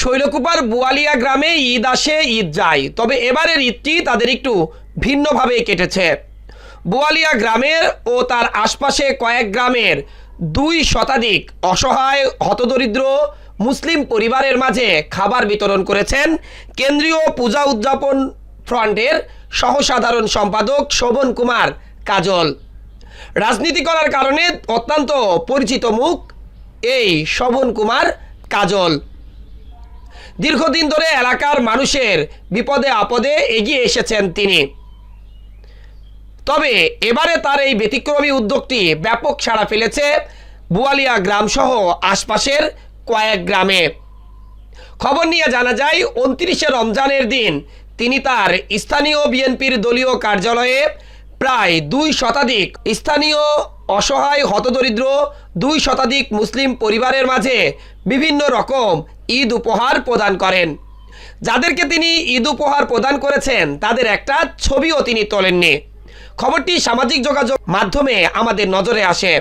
শৈলকুপার বুয়ালিয়া গ্রামে ঈদ আসে, ঈদ যায়। তবে এবারের ঈদটি তাদের একটু ভিন্নভাবে কেটেছে। বুয়ালিয়া গ্রামের ও তার আশপাশে কয়েক গ্রামের দুই শতাধিক অসহায়, হতদরিদ্র মুসলিম পরিবারের মাঝে খাবার বিতরণ করেছেন কেন্দ্রীয় পূজা উদযাপন ফ্রন্টের সহসাধারণ সম্পাদক শোভন কুমার কাজল। রাজনীতি করার কারণে অত্যন্ত পরিচিত মুখ এই শোভন কুমার কাজল। দীর্ঘদিন ধরে এলাকার মানুষের বিপদে আপদে এগিয়ে এসেছেন তিনি। তবে এবারে তার এই ব্যতিক্রমী উদ্যোগটি ব্যাপক সাড়া ফেলেছে বুয়ালিয়া গ্রামসহ আশপাশের কয়েক গ্রামে। খবর নিয়ে জানা যায়, উনত্রিশে রমজানের দিন তিনি তার স্থানীয় বিএনপির দলীয় কার্যালয়ে প্রায় দুই শতাধিক স্থানীয় অসহায় হতদরিদ্র, দুই শতাধিক মুসলিম পরিবারের মাঝে বিভিন্ন রকম ঈদ উপহার প্রদান করেন। যাদেরকে তিনি ঈদ উপহার প্রদান করেছেন, তাদের একটা ছবিও তিনি তোলেননি। খবরটি সামাজিক যোগাযোগ মাধ্যমে আমাদের নজরে আসে।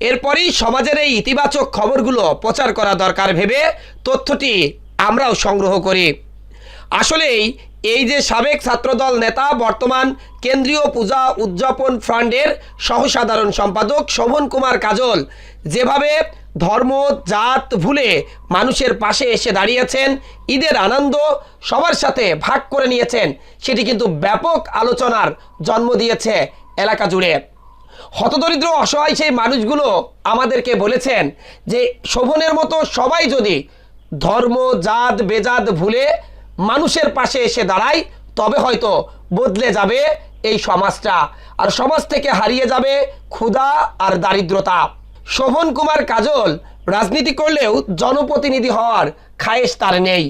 এরপরই সমাজের এই ইতিবাচক খবরগুলো প্রচার করা দরকার ভেবে তথ্যটি আমরাও সংগ্রহ করি। আসলেই এই যে সাবেক ছাত্রদল নেতা, বর্তমান কেন্দ্রীয় পূজা উদযাপন ফ্রান্ডের সহসাধারণ সম্পাদক শোভন কুমার কাজল যেভাবে ধর্ম, জাত, ভুলে মানুষের পাশে এসে দাঁড়িয়েছেন, ঈদের আনন্দ সবার সাথে ভাগ করে নিয়েছেন, সেটি কিন্তু ব্যাপক আলোচনার জন্ম দিয়েছে এলাকা জুড়ে। হতদরিদ্র, অসহায় সেই মানুষগুলো আমাদেরকে বলেছেন যে শোভনের মতো সবাই যদি ধর্ম, জাত, বেজাত ভুলে মানুষের পাশে এসে দাঁড়ায়, তবে হয়তো বদলে যাবে এই সমাজটা। আর সমাজ থেকে হারিয়ে যাবে ক্ষুধা আর দারিদ্রতা। শোভন কুমার কাজল রাজনীতি করলেও জনপ্রতিনিধি হওয়ার খায়েশ তার নেই।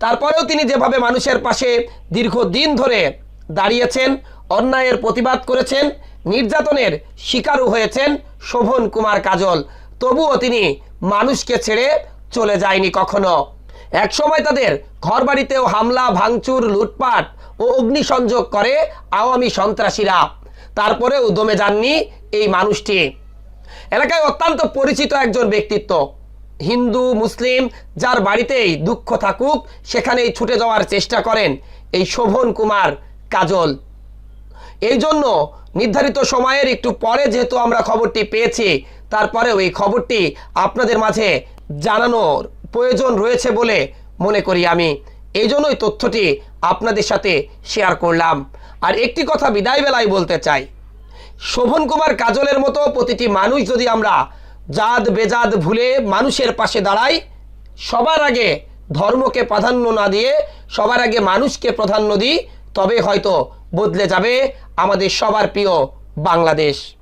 তারপরেও তিনি যেভাবে মানুষের পাশে দীর্ঘদিন ধরে দাঁড়িয়েছেন, অন্যায়ের প্রতিবাদ করেছেন, নির্যাতনের শিকারও হয়েছেন শোভন কুমার কাজল, তবুও তিনি মানুষকে ছেড়ে চলে যায়নি কখনো। একসময় তাদের ঘরবাড়িতেও হামলা, ভাঙচুর, লুটপাট ও অগ্নিসংযোগ করে আওয়ামী সন্ত্রাসীরা। তারপরেও দমে যাননি এই মানুষটি। এলাকায় অত্যন্ত পরিচিত একজন ব্যক্তিত্ব। হিন্দু, মুসলিম, যার বাড়িতেই দুঃখ থাকুক, সেখানেই ছুটে যাওয়ার চেষ্টা করেন এই শোভন কুমার কাজল। এই জন্য নির্ধারিত সময়ের একটু পরে যেহেতু আমরা খবরটি পেয়েছি, তারপরেও এই খবরটি আপনাদের মাঝে জানানোর প্রয়োজন রয়েছে বলে মনে করি আমি। এই জন্যই তথ্যটি আপনাদের সাথে শেয়ার করলাম। আর একটি কথা বিদায় বেলায় বলতে চাই। শোভন কুমার কাজলের মতো প্রতিটি মানুষ যদি আমরা জাত বেজাত ভুলে মানুষের পাশে দাঁড়াই, সবার আগে ধর্মকে প্রাধান্য না দিয়ে, সবার আগে মানুষকে প্রাধান্য দিই, তবে হয়তো বদলে যাবে আমাদের সবার প্রিয় বাংলাদেশ।